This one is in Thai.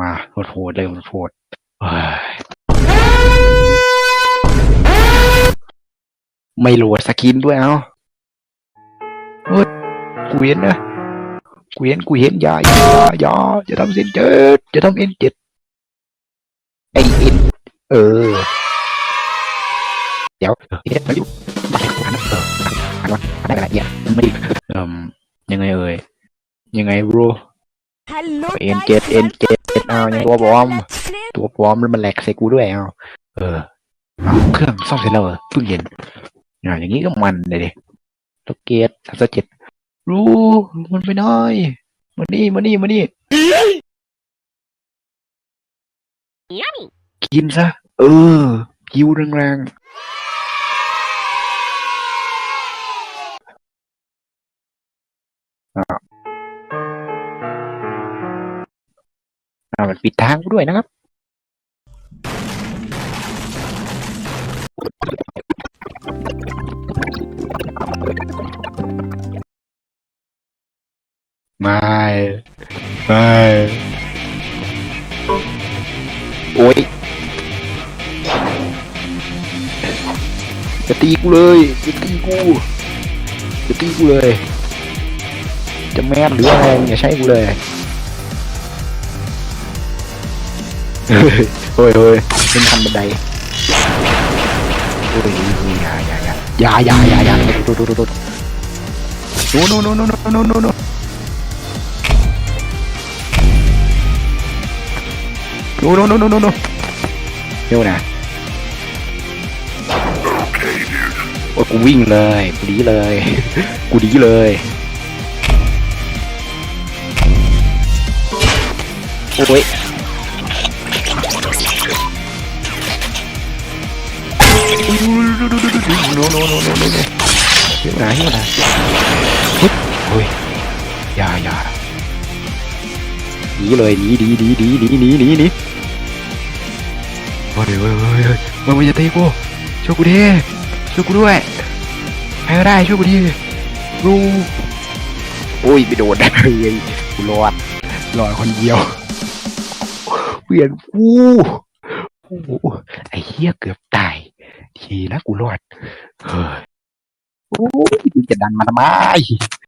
มาโหดเลยโหดไม่โหลดสกินด้วยเอ้าเฮ้ยกูเห็นนะกูเห็นกูเห็นยาอย่าอย่าอย่าทำเส้นเจ็ดอย่าทำเอ็นเจ็ดไอเอ็นเออ เดี๋ยวเดี๋ยมาอยู่ได้กูอ่านนะเอออ่านว่าอ่านได้อะไรเนี่ยไม่เอ่มยังไงเอ่ยยังไง bro Hello เอ็น guys, เจ็ดเอ็นเจ็ด welcome เอา to อย่าง my ตัวบอม Let's Play ตัวปลอมแล้วมันแหลกใส่กูด้วยเอาเออเอาเครื่องซ่อมเสร็จแล้วเหรอเพิ่งเห็นอ่าอย่างนี้ก็มันเลยดิล็อกเกตสามสิบเจ็ดรู้มันไปไหนมานี่มานี่มานี่ Yummy กินซะ เออยิวแรงๆ มันปิดทางกูด้วยนะครับไม่ไม่โอ้ยจะตีกูเลยจะตีกูจะตีกูเลย จะแมนหรืออะไรอย่าใช้กูเลย เฮ้ยเฮ้ยเฮ้ยเป็นทันบันไดโอ้ยอย่าอย่าอย่าอย่าอย่าอย่าอย่าดูดูดูดูโนโนโนโนโนโนโนโนโนโนโนโนโนโนเร็วนะโอ้ยกูวิ่งเลยกูดีเลย กูดีเลยโอ้ย โนโนโนโนโนโนเร็วนะเร็วนะฮึบโอ้ยอย่าอย่าหนีเลยหนีหนีหนีหนีหนีหนีหนีหนีโอ้ยโอ้ยโอ้ยมันมันจะตีกูช่วยกูดิช่วยกูด้วยใครก็ได้ช่วยกูดิรูโอ้ยไปโดนเฮ้ยกูรอดรอดคนเดียวเปลี่ยนกูโอ้ไอ้เหี้ยเกือบตาย ทีนะกูรอด เฮ้ยโอ้ยมึงจะดันมาทำไม